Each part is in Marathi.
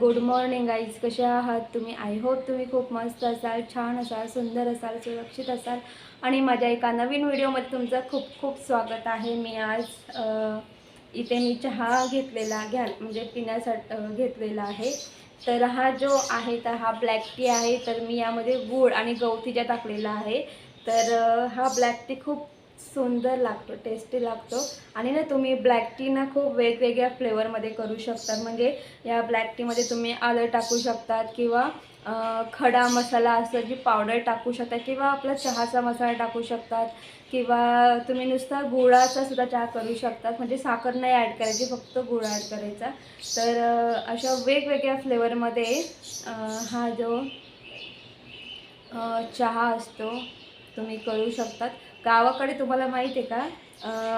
गुड मॉर्निंग गाईज कसे आहात तुम्ही? आय होप तुम्ही खूप मस्त असाल छान असाल सुंदर असाल सुरक्षित असाल. आणि माझ्या एका नवीन व्हिडिओमध्ये तुमचं खूप खूप स्वागत आहे. मी आज इथे मी चहा घेतलेला घ्या म्हणजे पिण्यासाठी घेतलेला आहे. तर हा जो आहे तर हा ब्लॅक टी आहे तर मी यामध्ये गूळ आणि गवतीच्या टाकलेला आहे तर हा ब्लॅक टी खूप सुंदर लागतो टेस्टी लागतो. आणि ना तुम्ही ब्लॅक टी ना खूप वेगवेगळ्या फ्लेवरमध्ये करू शकतात म्हणजे या ब्लॅक टीमध्ये तुम्ही आलं टाकू शकतात किंवा खडा मसाला असं जी पावडर टाकू शकता किंवा आपला चहाचा मसाला टाकू शकतात किंवा तुम्ही नुसता गुळाचा सुद्धा चहा करू शकतात. म्हणजे साखर नाही ॲड करायची फक्त गुळ ॲड करायचा. तर अशा वेगवेगळ्या फ्लेवरमध्ये हा जो चहा असतो तुम्ही करू शकतात. गावाकडे तुम्हाला माहीत आहे का?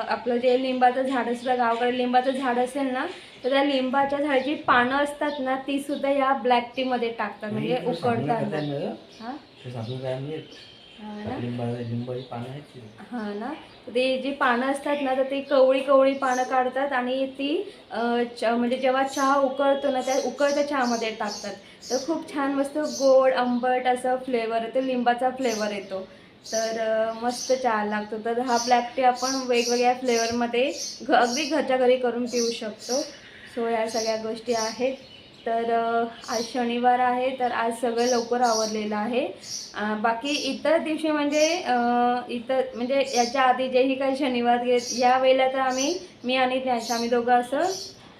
आपलं जे लिंबाचं झाड असतं गावाकडे लिंबाचं झाड असेल ना तर त्या लिंबाच्या झाडाची पानं असतात ना ती सुद्धा या ब्लॅक टीमध्ये टाकतात म्हणजे उकडतात. हां? ना? हां ते जी पानं असतात ना तर ती कवळी कवळी पानं काढतात आणि ती म्हणजे जेव्हा चहा उकळतो ना त्या उकळत्या चहामध्ये टाकतात. तर खूप छान मस्त गोड आंबट असं फ्लेवर येतो लिंबाचा फ्लेवर येतो. तर मस्त चहा लागतो. तर हा ब्लॅक टी आपण वेगवेगळ्या फ्लेवरमध्ये घ अगदी घरच्या घरी करून पिऊ शकतो. सो या सगळ्या गोष्टी आहेत. तर आज शनिवार आहे तर आज सगळं लवकर आवरलेलं आहे. बाकी इतर दिवशी म्हणजे इतर म्हणजे याच्या आधी जेही काही शनिवार घेत या वेळेला तर आम्ही मी आणि त्याश आम्ही दोघं असं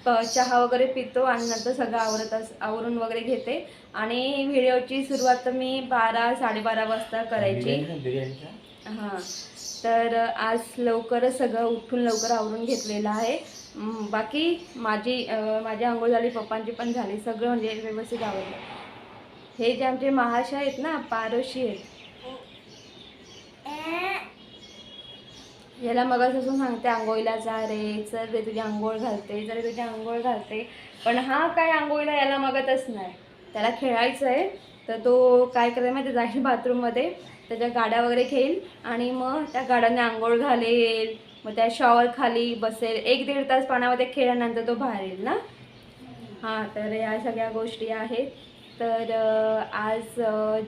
चहा वगैरे पितो आणि नंतर सगळं आवरत अस आवरून वगैरे घेते. आणि व्हिडिओची सुरुवात तर मी बारा साडेबारा वाजता करायची. हां. तर आज लवकरच सगळं उठून लवकर आवरून घेतलेलं आहे. बाकी माझी माझी आंघोळ झाली पप्पांची पण झाली सगळं म्हणजे व्यवस्थित आवडलं हे जे आमचे महाशय आहेत ना पारोशी आहेत. याला मगापासून सांगते आंघोळीला जा रे चल रे तुझी आंघोळ घालते चल तुझी आंघोळ घालते. पण हा काय आंघोळीला याला मगतच नाही. त्याला खेळायचं आहे तर तो काय करेल माहिती जाईल बाथरूममध्ये त्याच्या गाड्या वगैरे घेईल आणि मग त्या गाड्याने आंघोळ घालेल मग त्या शॉवर खाली बसेल. एक दीड तास पाण्यामध्ये खेळल्यानंतर तो बाहेर येईल ना? हां तर या सगळ्या गोष्टी आहेत. तर आज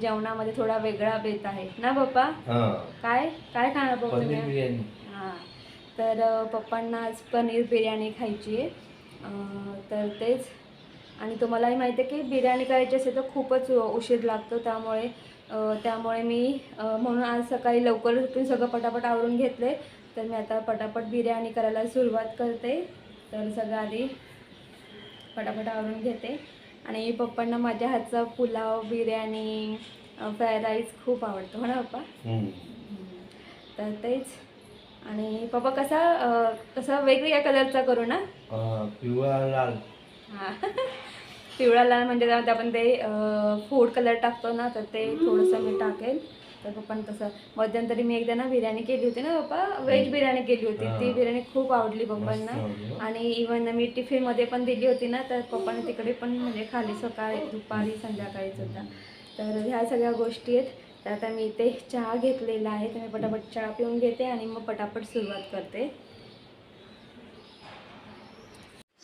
जेवणामध्ये थोडा वेगळा बेत आहे. ना पप्पा? काय? काय खाणार पप्पा हां. तर पप्पांना आज पनीर बिर्याणी खायची आहे. तर तेच. आणि तुम्हालाही माहिती आहे की बिर्याणी करायची असेल तर खूपच उशीर लागतो त्यामुळे त्यामुळे मी म्हणून आज सकाळी लवकर उठून सगळं पटापट आवरून घेतले. तर मी आता पटापट बिर्याणी करायला सुरुवात करते. तर सगळं आधी पटापट आवरून घेते. आणि पप्पांना माझ्या हातचा पुलाव बिर्याणी फ्राय राईस खूप आवडतो. हो ना पप्पा. तर तेच. आणि पप्पा कसा कसा वेगवेगळ्या कलरचा करू ना? पिवळा लाल. हां. पिवळा लाल म्हणजे आपण ते फूड कलर टाकतो ना तर ते थोडंसं मी टाकेल. तर पप्पांना तसं मध्यंतरी मी एकदा ना बिर्याणी केली होती ना पप्पा व्हेज बिर्याणी केली होती. ती. बिर्याणी खूप आवडली पप्पांना. आणि इवन मी टिफिनमध्ये पण दिली होती ना तर पप्पाने तिकडे पण म्हणजे खाली सकाळी दुपारी संध्याकाळी सुद्धा तर ह्या सगळ्या गोष्टी आहेत. तर आता मी इथे चहा घेतलेला आहे. तर मी पटापट चहा पिऊन घेते आणि मग पटापट सुरुवात करते.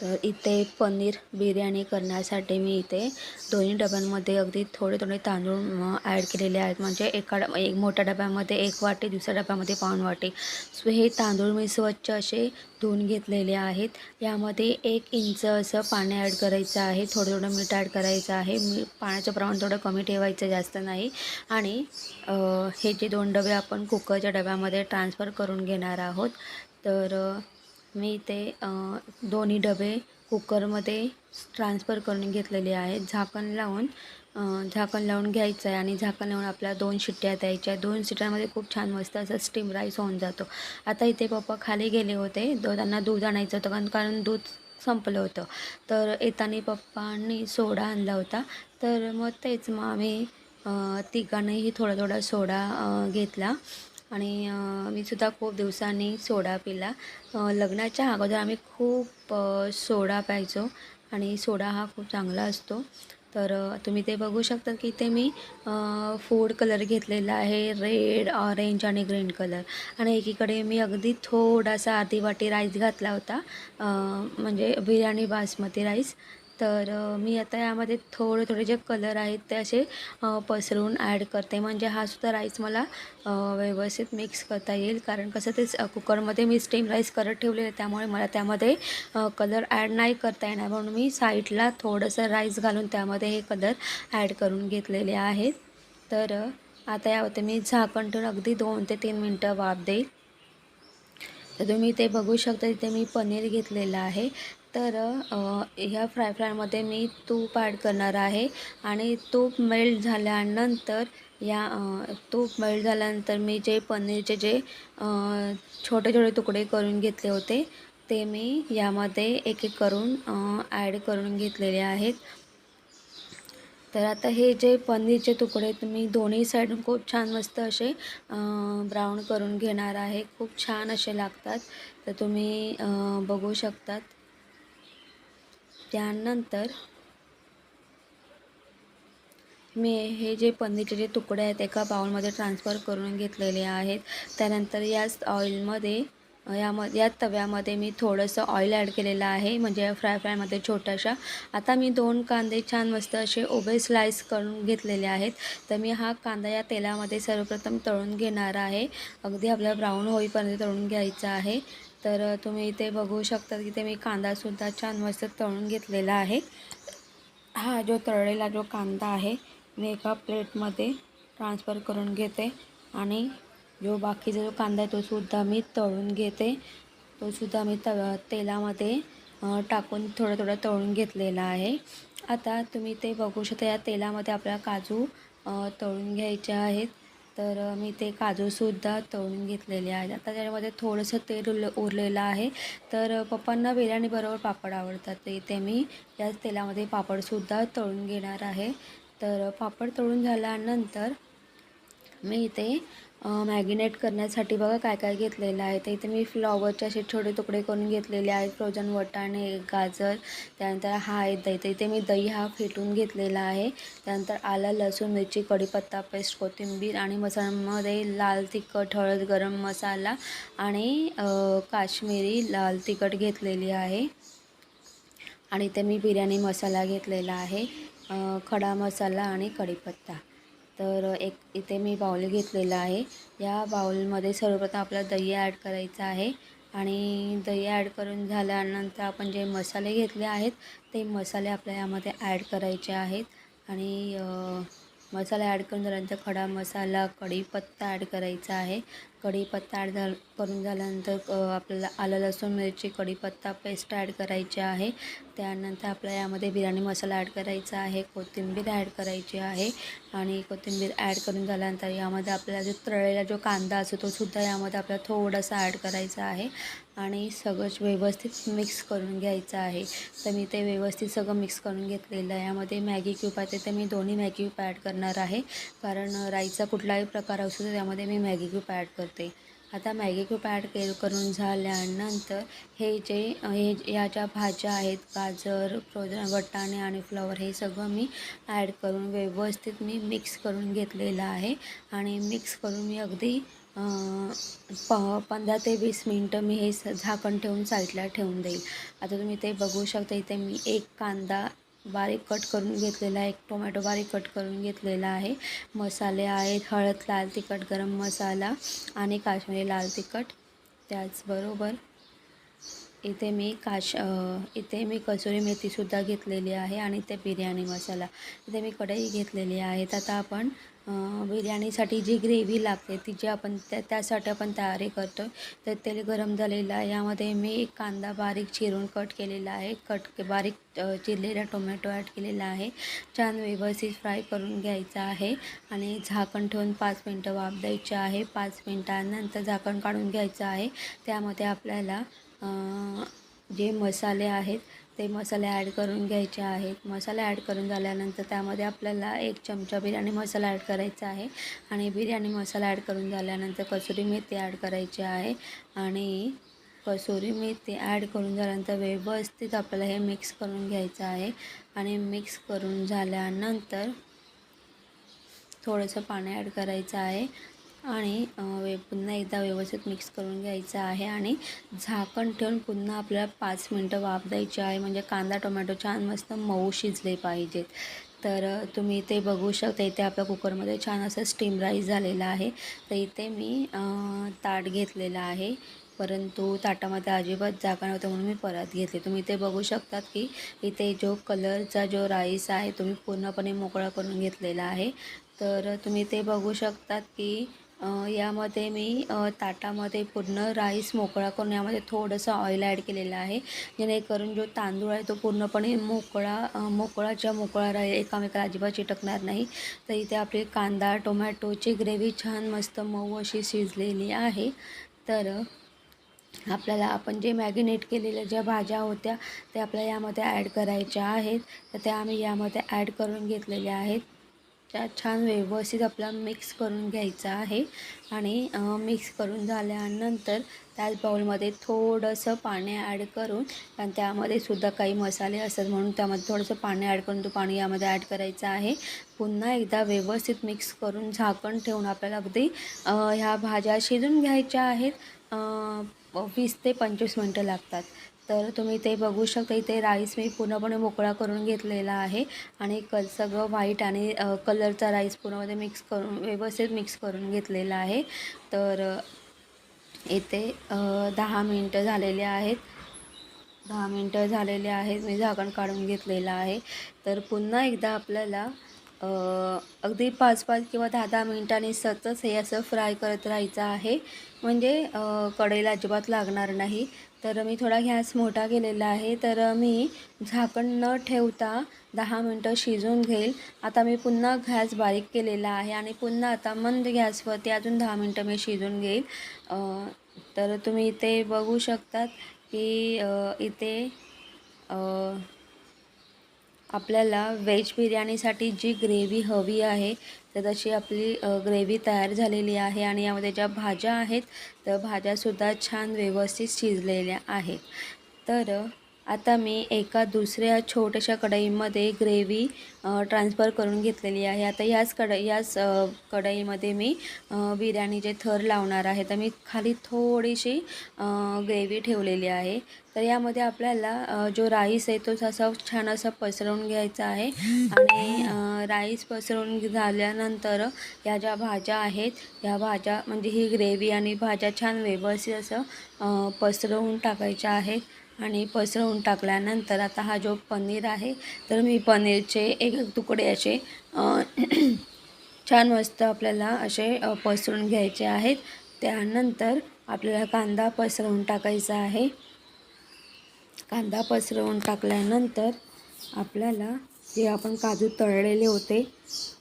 तर इथे पनीर बिर्याणी करण्यासाठी मी इथे दोन्ही डब्यांमध्ये अगदी थोडे थोडे तांदूळ ॲड केलेले आहेत. म्हणजे एका डब एक मोठ्या डब्यामध्ये एक वाटी दुसऱ्या डब्यामध्ये पाऊण वाटी. सो हे तांदूळ मी स्वच्छ असे धुवून घेतलेले आहेत. यामध्ये एक इंच असं पाणी ॲड करायचं आहे. थोडं थोडं मीठ ॲड करायचं आहे. मी पाण्याचं प्रमाण थोडं कमी ठेवायचं जास्त नाही. आणि हे जे दोन डबे आपण कुकरच्या डब्यामध्ये ट्रान्सफर करून घेणार आहोत. तर मी ते दोन्ही डबे कुकरमध्ये ट्रान्सफर करून घेतलेले आहेत. झाकण लावून झाकण लावून घ्यायचं आहे आणि झाकण लावून आपल्याला दोन शिट्ट्या द्यायच्या. दोन शिट्ट्यांमध्ये खूप छान मस्त असं स्टीम राईस होऊन जातो. आता इथे पप्पा खाली गेले होते. त्यांना दूध आणायचं होतं कारण कारण दूध संपलं होतं. तर येताना पप्पांनी सोडा आणला होता. तर मग तेच मग आम्ही तिघांनीही थोडा थोडा सोडा घेतला. आणि मी सुद्धा खूप दिवसांनी सोडा पिला. लग्नाच्या अगोदर आम्ही खूप सोडा प्यायचो आणि सोडा हा खूप चांगला असतो. तर तुम्ही ते बघू शकता की ते मी फूड कलर घेतलेला आहे रेड ऑरेंज आणि ग्रीन कलर आणि एकीकडे मी अगदी थोडासा अर्धी वाटी राईस घातला होता म्हणजे बिर्याणी बासमती राईस तर मी आता यामध्ये थोडे थोडे जे कलर आहेत ते असे पसरवून ॲड करते. म्हणजे हा सुद्धा राईस मला व्यवस्थित मिक्स करता येईल. कारण कसं ते कुकरमध्ये मी स्टीम राईस करत ठेवलेलं आहे. त्यामुळे मला त्यामध्ये कलर ॲड नाही करता येणार. म्हणून मी साईडला थोडंसं राईस घालून त्यामध्ये हे कलर ॲड करून घेतलेले आहेत. तर आता यावरती मी झाकण ठेवून अगदी दोन ते तीन मिनटं वाफ देईल. तर तुम्ही ते बघू शकता तिथे मी पनीर घेतलेलं आहे. तर ह्या फ्राय फ्रायमध्ये मी तूप ॲड करणार आहे आणि तूप मेल्ट झाल्यानंतर या तूप मेल्ट झाल्यानंतर मी जे पनीरचे जे छोटे छोटे तुकडे करून घेतले होते ते मी यामध्ये एक एक करून ॲड करून घेतलेले आहेत. तर आता हे जे पनीरचे तुकडे तुम्ही दोन्ही साईड खूप छान मस्त असे ब्राऊन करून घेणार आहे. खूप छान असे लागतात. तर तुम्ही बघू शकतात. त्यानंतर मी हे जे पनीरचे जे तुकडे आहेत एका बाउलमध्ये ट्रान्सफर करून घेतलेले आहेत. त्यानंतर याच ऑइलमध्ये यामध्ये या तव्यामध्ये मी थोडंसं ऑइल ॲड केलेलं आहे. म्हणजे फ्राय फ्रायमध्ये छोट्याशा आता मी दोन कांदे छान मस्त असे उभे स्लाइस करून घेतलेले आहेत. तर मी हा कांदा या तेलामध्ये सर्वप्रथम तळून घेणार आहे. अगदी आपल्याला ब्राऊन होईपर्यंत तळून घ्यायचा आहे. तर तुम्ही इथे बघू शकता की ते मी कांदासुद्धा छान मस्त तळून घेतलेला आहे. हा जो तळलेला जो कांदा आहे मी एका प्लेटमध्ये ट्रान्सफर करून घेते आणि जो बाकीचा जो कांदा आहे तो सुद्धा मी तळून घेते. तो सुद्धा मी त तेलामध्ये टाकून थोडं थोडं तळून घेतलेला आहे. आता तुम्ही ते बघू शकता या तेलामध्ये आपल्याला काजू तळून घ्यायचे आहेत. तर मी ते काजूसुद्धा तळून घेतलेले आहेत. आता त्याच्यामध्ये थोडंसं तेल उरलं उरलेलं आहे. तर पप्पांना बिर्याणीबरोबर पापड आवडतात. ते इथे मी याच तेलामध्ये पापडसुद्धा तळून घेणार आहे. तर पापड तळून झाल्यानंतर मी इथे मॅगिनेट करण्यासाठी बघा काय काय घेतलेलं आहे. तर इथे मी फ्लॉवरचे असे छोटे तुकडे करून घेतलेले आहेत. फ्रोजन वटाणे गाजर त्यानंतर हा आहे दही. तर इथे मी दही हा फेटून घेतलेला आहे. त्यानंतर आलं लसूण मिरची कढीपत्ता पेस्ट कोथिंबीर आणि मसाल्यामध्ये लाल तिखट हळद गरम मसाला आणि काश्मीरी लाल तिखट घेतलेली आहे. आणि इथे मी बिर्याणी मसाला घेतलेला आहे. खडा मसाला आणि कढीपत्ता. तर एक इथे मी बाऊल घेतलेला आहे. या बाउलमध्ये सर्वप्रथम आपला दही ॲड करायचं आहे आणि दही ॲड करून झाल्यानंतर आपण जे मसाले घेतले आहेत ते मसाले आपल्या यामध्ये ॲड करायचे आहेत. आणि मसाला ॲड करून झाल्यानंतर खडा मसाला कढीपत्ता ॲड करायचा आहे. कढीपत्ता ॲड झाल करून झाल्यानंतर आपल्याला आलं लसूण मिरची कढीपत्ता पेस्ट ॲड करायची आहे. त्यानंतर आपल्याला यामध्ये बिर्याणी मसाला ॲड करायचा आहे कोथिंबीर ॲड करायची आहे आणि कोथिंबीर ॲड करून झाल्यानंतर यामध्ये आपल्याला जो तळलेला जो कांदा असतो तो सुद्धा यामध्ये आपल्याला थोडासा ॲड करायचा आहे. आणि सगळंच व्यवस्थित मिक्स करून घ्यायचं आहे. तर मी ते व्यवस्थित सगळं मिक्स करून घेतलेलं आहे. यामध्ये मॅगी क्यूब आहे तर मी दोन्ही मॅगी क्यूब ॲड करणार आहे. कारण राईचा कुठलाही प्रकार असू तर त्यामध्ये मी मॅगी क्यूब ॲड करते. आता मॅगी क्यूब ॲड के करून झाल्यानंतर हे जे हे या ज्या भाज्या आहेत गाजर वटाणे आणि फ्लॉवर हे सगळं मी ॲड करून व्यवस्थित मी मिक्स करून घेतलेलं आहे. आणि मिक्स करून मी अगदी प पंधरा ते वीस मिनटं मी हे स झाकण ठेवून साईडला ठेवून देईल. आता तुम्ही ते बघू शकता इथे मी एक कांदा बारीक कट करून घेतलेला आहे एक टोमॅटो बारीक कट करून घेतलेला आहे. मसाले आहेत हळद लाल तिखट गरम मसाला आणि काश्मीरी लाल तिखट. त्याचबरोबर इथे मी काश इथे मी कसुरी मेथीसुद्धा घेतलेली आहे आणि ते बिर्याणी मसाला. इथे मी कढई घेतलेली आहेत आता आपण बिर्याणीसाठी जी ग्रेव्ही लागते ती जी आपण त्या त्यासाठी आपण तयारी करतो तर तेल गरम झालेलं आहे. यामध्ये मी एक कांदा बारीक चिरून कट केलेला आहे. कट बारीक चिरलेला टोमॅटो ॲड केलेला आहे. छान व्यवस्थित फ्राय करून घ्यायचा आहे आणि झाकण ठेवून पाच मिनटं वाफ द्यायची आहे. पाच मिनटानंतर झाकण काढून घ्यायचं आहे. त्यामध्ये आपल्याला जे मसाले आहेत ते मसाले ॲड करून घ्यायचे आहेत. मसाले ॲड करून झाल्यानंतर त्यामध्ये आपल्याला एक चमचा बिर्याणी मसाला ॲड करायचा आहे. आणि बिर्याणी मसाला ॲड करून झाल्यानंतर कसुरी मेथी ॲड करायची आहे. आणि कसुरी मेथी ॲड करून झाल्यानंतर व्यवस्थित आपल्याला हे मिक्स करून घ्यायचं आहे. आणि मिक्स करून झाल्यानंतर थोडंसं पाणी ॲड करायचं आहे. आणि वे पुन्हा एकदा व्यवस्थित मिक्स करून घ्यायचं आहे आणि झाकण ठेवून पुन्हा आपल्याला पाच मिनटं वाफ द्यायची आहे. म्हणजे कांदा टोमॅटो छान मस्त मऊ शिजले पाहिजेत. तर तुम्ही ते बघू शकता इथे आपल्या कुकरमध्ये छान असं स्टीम राईस झालेला आहे. तर इथे मी ताट घेतलेलं आहे. परंतु ताटामध्ये अजिबात जागा नव्हतं म्हणून मी परत घेतले. तुम्ही इथे बघू शकतात की इथे जो कलरचा जो राईस आहे तुम्ही पूर्णपणे मोकळा करून घेतलेला आहे. तर तुम्ही ते बघू शकतात की यामध्ये मी ताटामध्ये पूर्ण राईस मोकळा करून यामध्ये थोडंसं ऑइल ॲड केलेलं आहे. जेणेकरून जो तांदूळ आहे तो पूर्णपणे मोकळा मोकळाच्या मोकळा राहील. एकामेकाला अजिबात चिटकणार नाही. तर इथे आपली कांदा टोमॅटोची ग्रेव्ही छान मस्त मऊ अशी शिजलेली आहे. तर आपल्याला आपण जे मॅगिनेट केलेल्या ज्या भाज्या होत्या त्या आपल्या यामध्ये ॲड करायच्या आहेत. तर त्या आम्ही यामध्ये ॲड करून घेतलेल्या आहेत. त्या छान व्यवस्थित आपला मिक्स करून घ्यायचं आहे. आणि मिक्स करून झाल्यानंतर त्याच बाउलमध्ये थोडंसं पाणी ॲड करून कारण त्यामध्ये सुद्धा काही मसाले असतात म्हणून त्यामध्ये थोडंसं पाणी ॲड करून तो पाणी यामध्ये ॲड करायचं आहे. पुन्हा एकदा व्यवस्थित मिक्स करून झाकण ठेवून आपल्याला अगदी ह्या भाज्या शिजून घ्यायच्या आहेत. वीस ते पंचवीस मिनटं लागतात. तर तुम्ही ते बघू शकता इथे राईस मी पूर्णपणे मोकळा करून घेतलेला आहे आणि कल सगळं व्हाईट आणि कलरचा राईस पूर्णमध्ये मिक्स करून व्यवस्थित मिक्स करून घेतलेला आहे. तर इथे दहा मिनटं झालेले आहेत. दहा मिनटं झालेले आहेत मी झाकण काढून घेतलेलं आहे. तर पुन्हा एकदा आपल्याला अगदी पाच पाच किंवा दहा दहा मिनटांनी सतत हे असं फ्राय करत राहायचं आहे. म्हणजे कडेला कढईला अजिबात लागणार नाही. तर मी थोडा गॅस मोठा केलेला आहे. तर मी झाकण न ठेवता दहा मिनटं शिजवून घेईल. आता मी पुन्हा गॅस बारीक केलेला आहे आणि पुन्हा आता मंद गॅसवरती अजून दहा मिनटं मी शिजवून घेईल. तर तुम्ही इथे बघू शकतात की इथे आपल्याला व्हेज बिर्याणीसाठी जी ग्रेव्ही हवी आहे तर तशी आपली ग्रेव्ही तयार झालेली आहे आणि यामध्ये ज्या भाज्या आहेत तर भाज्यासुद्धा छान व्यवस्थित शिजलेल्या आहेत. तर आता मी एका दुसऱ्या छोट्याशा कढईमध्ये ग्रेव्ही ट्रान्सफर करून घेतलेली आहे. आता याच कढई याच कढईमध्ये मी बिर्याणीचे थर लावणार आहे तर मी खाली थोडीशी ग्रेव्ही ठेवलेली आहे. तर यामध्ये आपल्याला जो राईस आहे तो असा छान असा पसरवून घ्यायचा आहे. आणि राईस पसरवून झाल्यानंतर या ज्या भाज्या आहेत ह्या भाज्या म्हणजे ही ग्रेव्ही आणि भाज्या छान व्यवस्थित असं पसरवून टाकायच्या आहेत. आणि पसरवून टाकल्यानंतर आता हा जो पनीर आहे तर मी पनीरचे एक तुकडे असे छान मस्त आपल्याला असे पसरून घ्यायचे आहेत. त्यानंतर आपल्याला कांदा पसरवून टाकायचा आहे. कांदा पसरवून टाकल्यानंतर आपल्याला जे आपण काजू तळलेले होते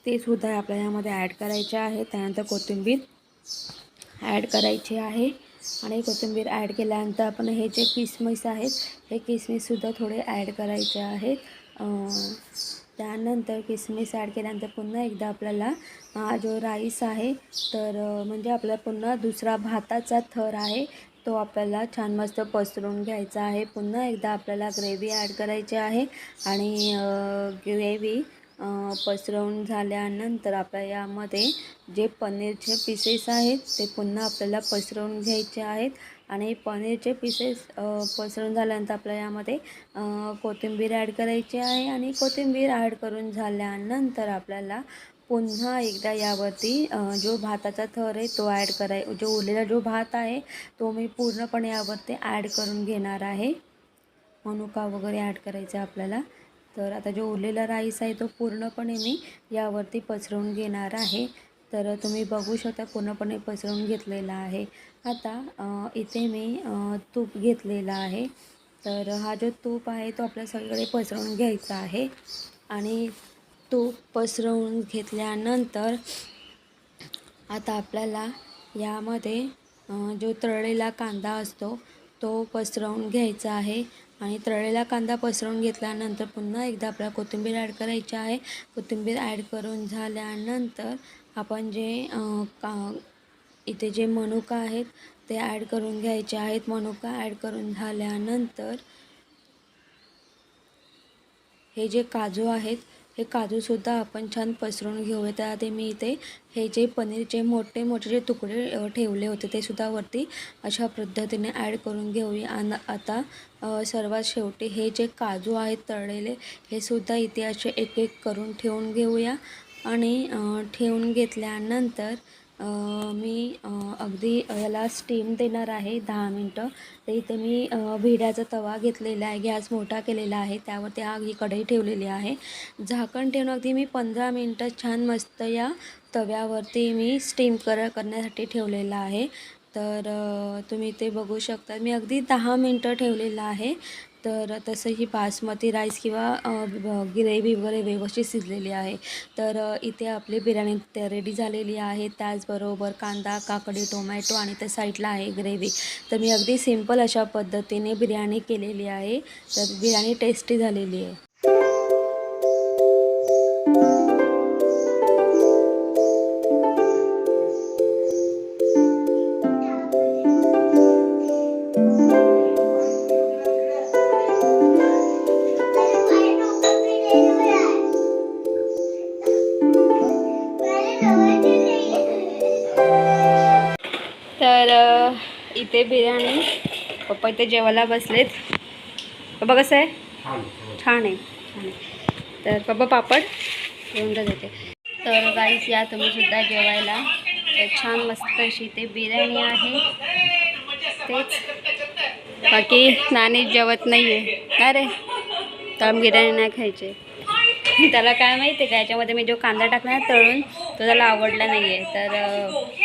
ते सुद्धा आपल्याला यामध्ये ॲड करायचे आहे. त्यानंतर कोथिंबीर ॲड करायची आहे. आणि कोथिंबीर ॲड केल्यानंतर आपण हे जे किसमिस आहेत हे किसमिससुद्धा थोडे ॲड करायचे आहेत. त्यानंतर किसमिस ॲड केल्यानंतर पुन्हा एकदा आपल्याला जो राईस आहे तर म्हणजे आपला पुन्हा दुसरा भाताचा थर आहे तो आपल्याला छान मस्त पसरून घ्यायचा आहे. पुन्हा एकदा आपल्याला ग्रेव्ही ॲड करायची आहे आणि ग्रेव्ही पसरवून झाल्यानंतर आपल्या यामध्ये जे पनीरचे पीसेस आहेत ते पुन्हा आपल्याला पसरवून घ्यायचे आहेत. आणि पनीरचे पीसेस पसरून झाल्यानंतर आपल्याला यामध्ये कोथिंबीर ॲड करायची आहे. आणि कोथिंबीर ॲड करून झाल्यानंतर आपल्याला पुन्हा एकदा यावरती जो भाताचा थर आहे तो ॲड कराय जो उरलेला जो भात आहे तो मी पूर्णपणे यावरती ॲड करून घेणार आहे. मनुका वगैरे ॲड करायचा आहे आपल्याला. तर आता जो उरलेला राईस आहे तो पूर्णपणे मी यावरती पसरवून घेणार आहे. तर तुम्ही बघू शकता पूर्णपणे पसरवून घेतलेला आहे. आता इथे मी तूप घेतलेला आहे. तर हा जो तूप आहे तो आपल्या सगळीकडे पसरवून घ्यायचा आहे. आणि तूप पसरवून घेतल्यानंतर आता आपल्याला यामध्ये जो तळलेला कांदा असतो तो पसरवून घ्यायचा आहे. आणि तळलेला कांदा पसरवून घेतल्यानंतर पुन्हा एकदा आपल्याला कोथिंबीर ॲड करायची आहे. कोथिंबीर ॲड करून झाल्यानंतर आपण जे का इथे जे मनुका आहेत ते ॲड करून घ्यायचे आहेत. मनुका ॲड करून झाल्यानंतर हे जे काजू आहेत हे काजूसुद्धा आपण छान पसरून घेऊया त्याआधी मी इथे हे जे पनीरचे मोठे मोठे जे तुकडे ठेवले होते ते सुद्धा वरती अशा पद्धतीने ॲड करून घेऊया. आणि आता सर्वात शेवटी हे जे काजू आहेत तळलेले हे सुद्धा इथे असे एक एक करून ठेवून घेऊया. आणि ठेवून घेतल्यानंतर मी अगदी याला स्टीम देणार आहे दहा मिनटं. तर इथे मी भिड्याचा तवा घेतलेला आहे गॅस मोठा केलेला आहे त्यावरती आग ही कढई ठेवलेली आहे. झाकण ठेवून अगदी मी पंधरा मिनटं छान मस्त या तव्यावरती मी स्टीम कर करण्यासाठी ठेवलेला आहे. तर तुम्ही ते बघू शकता मी अगदी दहा मिनटं ठेवलेलं आहे. तर तसं ही बासमती राईस किंवा ग्रेव्ही वगैरे व्यवस्थित शिजलेली आहे. तर इथे आपली बिर्याणी रेडी झालेली आहे. त्याचबरोबर कांदा काकडी टोमॅटो आणि त्या साईडला आहे ग्रेव्ही. तर मी अगदी सिंपल अशा पद्धतीने बिर्याणी केलेली आहे. तर बिर्याणी टेस्टी झालेली आहे. इथे जेवायला बसलेत. पप्पा कसं आहे? छान. आहे छान आहे. तर पप्पा पापड घेऊन देते तर गाईस या तुम्ही सुद्धा जेवायला. तर छान मस्त अशी इथे बिर्याणी आहे. तेच. बाकी नाणी जेवत नाही आहे अरे तर बिर्याणी नाही खायची. त्याला काय माहिती आहे का? याच्यामध्ये मी जो कांदा टाकला ना तळून तो त्याला आवडला नाही आहे तर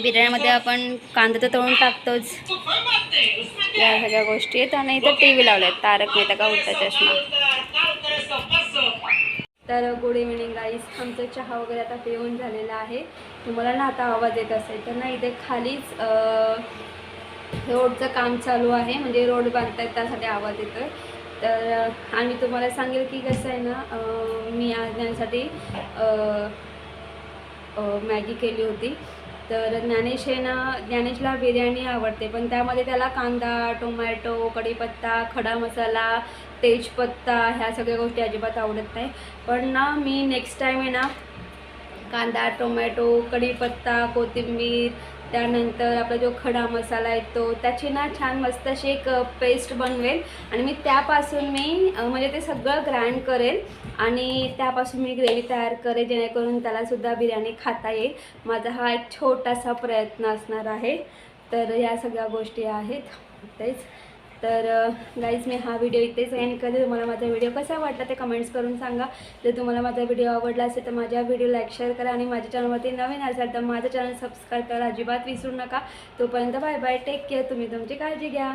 बिर्याणीमध्ये आपण कांदा तर तळून टाकतोच. या सगळ्या गोष्टी आहेत आणि इथं टी व्ही लावल्या आहेत तारक मेहता का उलटा चष्मा. तर गुड इव्हिनिंग गाईस आमचं चहा वगैरे आता पिऊन झालेला आहे. तुम्हाला ना आता आवाज येत असेल तर ना इथे खालीच रोडचं काम चालू आहे. म्हणजे रोड बांधतायत त्यासाठी आवाज येतो तर आम्ही तुम्हाला सांगेल की कसं आहे ना मी आज यासाठी मॅगी केली होती. तर ज्ञानेश हे ना ज्ञानेशला बिर्याणी आवडते पण त्यामध्ये त्याला कांदा टोमॅटो कढीपत्ता खडा मसाला तेजपत्ता ह्या सगळ्या गोष्टी अजिबात आवडत नाही. पण ना मी नेक्स्ट टाईम आहे ना कांदा टोमॅटो कढीपत्ता कोथिंबीर त्यानंतर आपला जो खडा मसाला येतो त्याची ना छान मस्त अशी एक पेस्ट बनवेल. आणि मी त्यापासून मी म्हणजे ते सगळं ग्राइंड करेल. आणि त्यापासून मी ग्रेव्ही तयार करेल जेणेकरून त्यालासुद्धा बिर्याणी खाता येईल. माझा हा एक छोटासा प्रयत्न असणार आहे. तर या सगळ्या गोष्टी आहेत. तेच. तर गाईज मी हा व्हिडिओ इथेच एंड करते. तुम्हाला माझा व्हिडिओ कसा वाटला ते कमेंट्स करून सांगा. जर तुम्हाला माझा व्हिडिओ आवडला असेल तर माझ्या व्हिडिओ लाईक शेअर करा आणि माझ्या चॅनलवरती नवीन असाल तर माझं चॅनल सबस्क्राईब करा अजिबात विसरू नका. तोपर्यंत बाय बाय टेक केअर तुम्ही तुमची काळजी घ्या.